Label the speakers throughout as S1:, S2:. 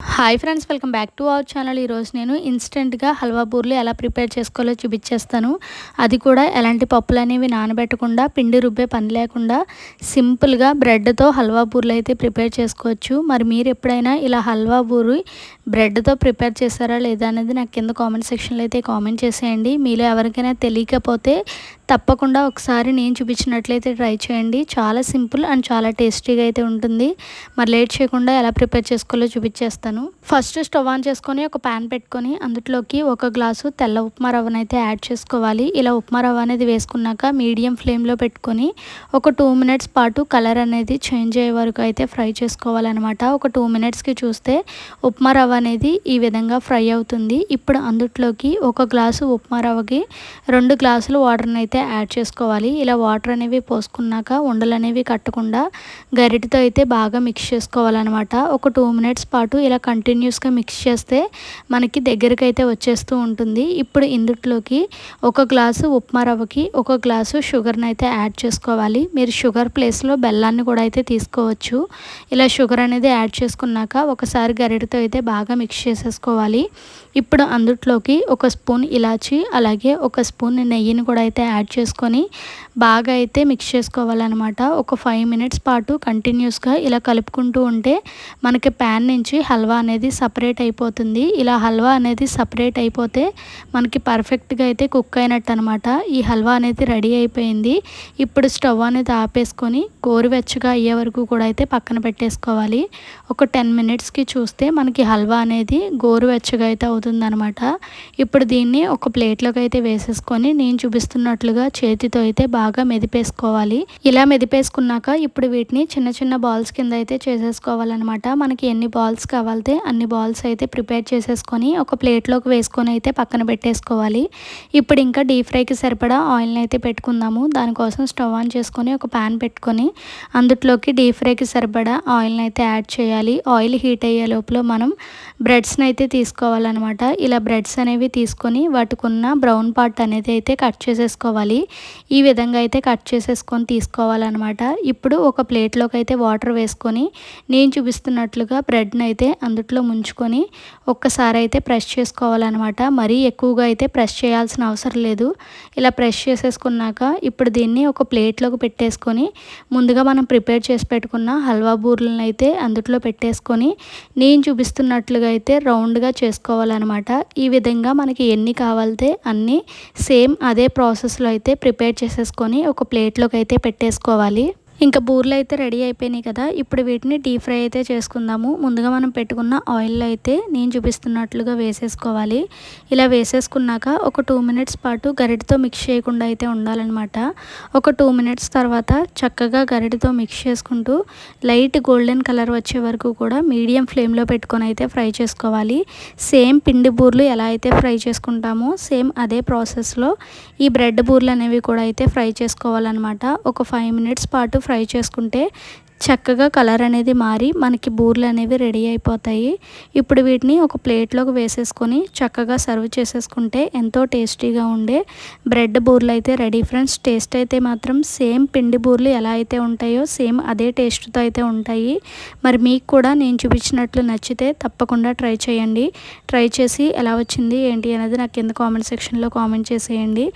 S1: Hi friends welcome back to our channel ఈరోజు నేను ఇన్స్టెంట్గా హల్వా బూర్లు ఎలా ప్రిపేర్ చేసుకోవాలో చూపించేస్తాను. అది కూడా ఎలాంటి పప్పులు అనేవి నానబెట్టకుండా పిండి రుబ్బే పని లేకుండా సింపుల్గా బ్రెడ్తో హల్వా బూర్లు అయితే ప్రిపేర్ చేసుకోవచ్చు. మరి మీరు ఎప్పుడైనా ఇలా హల్వా బూరు బ్రెడ్తో ప్రిపేర్ చేస్తారా లేదా అనేది నాకు కింద కామెంట్ సెక్షన్లో అయితే కామెంట్ చేసేయండి. మీలో ఎవరికైనా తెలియకపోతే తప్పకుండా ఒకసారి నేను చూపించినట్లయితే ట్రై చేయండి. చాలా సింపుల్ అండ్ చాలా టేస్టీగా అయితే ఉంటుంది. మరి లేట్ చేయకుండా ఎలా ప్రిపేర్ చేసుకోవాలో చూపించేస్తాను. ఫస్ట్ స్టవ్ ఆన్ చేసుకొని ఒక ప్యాన్ పెట్టుకొని అందులోకి ఒక గ్లాసు తెల్ల ఉప్మా రవ్వను అయితే యాడ్ చేసుకోవాలి. ఇలా ఉప్మా రవ్వ అనేది వేసుకున్నాక మీడియం ఫ్లేమ్లో పెట్టుకొని ఒక టూ మినిట్స్ పాటు కలర్ అనేది చేంజ్ అయ్యే వరకు అయితే ఫ్రై చేసుకోవాలన్నమాట. ఒక టూ మినిట్స్కి చూస్తే ఉప్మా రవ్వ అనేది ఈ విధంగా ఫ్రై అవుతుంది. ఇప్పుడు అందులోకి ఒక గ్లాసు ఉప్మా రవ్వకి రెండు గ్లాసులు వాటర్ని అయితే అయితే యాడ్ చేసుకోవాలి. ఇలా వాటర్ అనేవి పోసుకున్నాక ఉండలు అనేవి కట్టకుండా గరిటతో అయితే బాగా మిక్స్ చేసుకోవాలన్నమాట. ఒక టూ మినిట్స్ పాటు ఇలా కంటిన్యూస్గా మిక్స్ చేస్తే మనకి దగ్గరికి అయితే వచ్చేస్తూ ఉంటుంది. ఇప్పుడు ఇందుట్లోకి ఒక గ్లాసు ఉప్మా రవ్వకి ఒక గ్లాసు షుగర్ని అయితే యాడ్ చేసుకోవాలి. మీరు షుగర్ ప్లేస్లో బెల్లాన్ని కూడా అయితే తీసుకోవచ్చు. ఇలా షుగర్ అనేది యాడ్ చేసుకున్నాక ఒకసారి గరిటతో అయితే బాగా మిక్స్ చేసేసుకోవాలి. ఇప్పుడు అందుట్లోకి ఒక స్పూన్ ఇలాచి అలాగే ఒక స్పూన్ నెయ్యిని కూడా అయితే యాడ్ యాడ్ చేసుకొని బాగా అయితే మిక్స్ చేసుకోవాలన్నమాట. ఒక ఫైవ్ మినిట్స్ పాటు కంటిన్యూస్గా ఇలా కలుపుకుంటూ ఉంటే మనకి ప్యాన్ నుంచి హల్వా అనేది సపరేట్ అయిపోతుంది. ఇలా హల్వా అనేది సపరేట్ అయిపోతే మనకి పర్ఫెక్ట్గా అయితే కుక్ అయినట్టు అనమాట ఈ హల్వా అనేది రెడీ అయిపోయింది. ఇప్పుడు స్టవ్ అనేది ఆపేసుకొని గోరువెచ్చగా అయ్యే వరకు కూడా అయితే పక్కన పెట్టేసుకోవాలి. ఒక టెన్ మినిట్స్కి చూస్తే మనకి హల్వా అనేది గోరువెచ్చగా అయితే అవుతుందనమాట ఇప్పుడు దీన్ని ఒక ప్లేట్లోకి అయితే వేసేసుకొని నేను చూపిస్తున్నట్లుగా ముందుగా చేతితో అయితే బాగా మెదిపేసుకోవాలి. ఇలా మెదిపేసుకున్నాక ఇప్పుడు వీటిని చిన్న చిన్న బాల్స్ కింద అయితే చేసేసుకోవాలన్నమాట. మనకి ఎన్ని బాల్స్ కావాలితే అన్ని బాల్స్ అయితే ప్రిపేర్ చేసేసుకొని ఒక ప్లేట్లోకి వేసుకొని అయితే పక్కన పెట్టేసుకోవాలి. ఇప్పుడు ఇంకా డీప్ ఫ్రైకి సరిపడా ఆయిల్ని అయితే పెట్టుకుందాము. దానికోసం స్టవ్ ఆన్ చేసుకొని ఒక ప్యాన్ పెట్టుకొని అందులోకి డీప్ ఫ్రైకి సరిపడా ఆయిల్ని అయితే యాడ్ చేయాలి. ఆయిల్ హీట్ అయ్యే లోపల మనం బ్రెడ్స్ని అయితే తీసుకోవాలన్నమాట. ఇలా బ్రెడ్స్ అనేవి తీసుకొని వాటికున్న బ్రౌన్ పార్ట్ అనేది అయితే కట్ చేసేసుకోవాలి. తీసుకోవాలి. ఈ విధంగా అయితే కట్ చేసేసుకొని తీసుకోవాలన్నమాట. ఇప్పుడు ఒక ప్లేట్లోకి అయితే వాటర్ వేసుకొని నేను చూపిస్తున్నట్లుగా బ్రెడ్ని అయితే అందుట్లో ముంచుకొని ఒక్కసారి అయితే ప్రెస్ చేసుకోవాలన్నమాట. మరీ ఎక్కువగా అయితే ప్రెస్ చేయాల్సిన అవసరం లేదు. ఇలా ప్రెస్ చేసేసుకున్నాక ఇప్పుడు దీన్ని ఒక ప్లేట్లోకి పెట్టేసుకొని ముందుగా మనం ప్రిపేర్ చేసి పెట్టుకున్న హల్వా బూర్లను అయితే అందుట్లో పెట్టేసుకొని నేను చూపిస్తున్నట్లుగా అయితే రౌండ్గా చేసుకోవాలన్నమాట. ఈ విధంగా మనకి ఎన్ని కావాలితే అన్నీ సేమ్ అదే ప్రాసెస్లో అయితే ప్రిపేర్ చేసేసుకొని ఒక ప్లేట్లోకి అయితే పెట్టేసుకోవాలి. ఇంకా బూర్లు అయితే రెడీ అయిపోయినాయి కదా. ఇప్పుడు వీటిని డీప్ ఫ్రై అయితే చేసుకుందాము. ముందుగా మనం పెట్టుకున్న ఆయిల్ అయితే నేను చూపిస్తున్నట్లుగా వేసేసుకోవాలి. ఇలా వేసేసుకున్నాక ఒక టూ మినిట్స్ పాటు గరిటతో మిక్స్ చేయకుండా అయితే ఉండాలన్నమాట. ఒక టూ మినిట్స్ తర్వాత చక్కగా గరిటతో మిక్స్ చేసుకుంటూ లైట్ గోల్డెన్ కలర్ వచ్చే వరకు కూడా మీడియం ఫ్లేమ్లో పెట్టుకొని అయితే ఫ్రై చేసుకోవాలి. సేమ్ పిండి బూర్లు ఎలా అయితే ఫ్రై చేసుకుంటామో సేమ్ అదే ప్రాసెస్లో ఈ బ్రెడ్ బూర్లు అనేవి కూడా అయితే ఫ్రై చేసుకోవాలన్నమాట. ఒక ఫైవ్ మినిట్స్ పాటు ఫ్రై చేసుకుంటే చక్కగా కలర్ అనేది మారి మనకి బూర్లు అనేవి రెడీ అయిపోతాయి. ఇప్పుడు వీటిని ఒక ప్లేట్లోకి వేసేసుకొని చక్కగా సర్వ్ చేసేసుకుంటే ఎంతో టేస్టీగా ఉండే బ్రెడ్ బూర్లు అయితే రెడీ ఫ్రెండ్స్. టేస్ట్ అయితే మాత్రం సేమ్ పిండి బూర్లు ఎలా అయితే ఉంటాయో సేమ్ అదే టేస్ట్తో అయితే ఉంటాయి. మరి మీకు కూడా నేను చూపించినట్లు నచ్చితే తప్పకుండా ట్రై చేయండి. ట్రై చేసి ఎలా వచ్చింది ఏంటి అనేది నాకు కింద కామెంట్ సెక్షన్లో కామెంట్ చేసేయండి.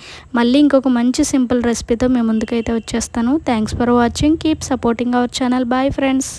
S1: మళ్ళీ ఇంకొక మంచి సింపుల్ రెసిపీతో మేము ముందుకైతే వచ్చేస్తాను. Thanks for watching. Keep supporting our channel. Channel bye friends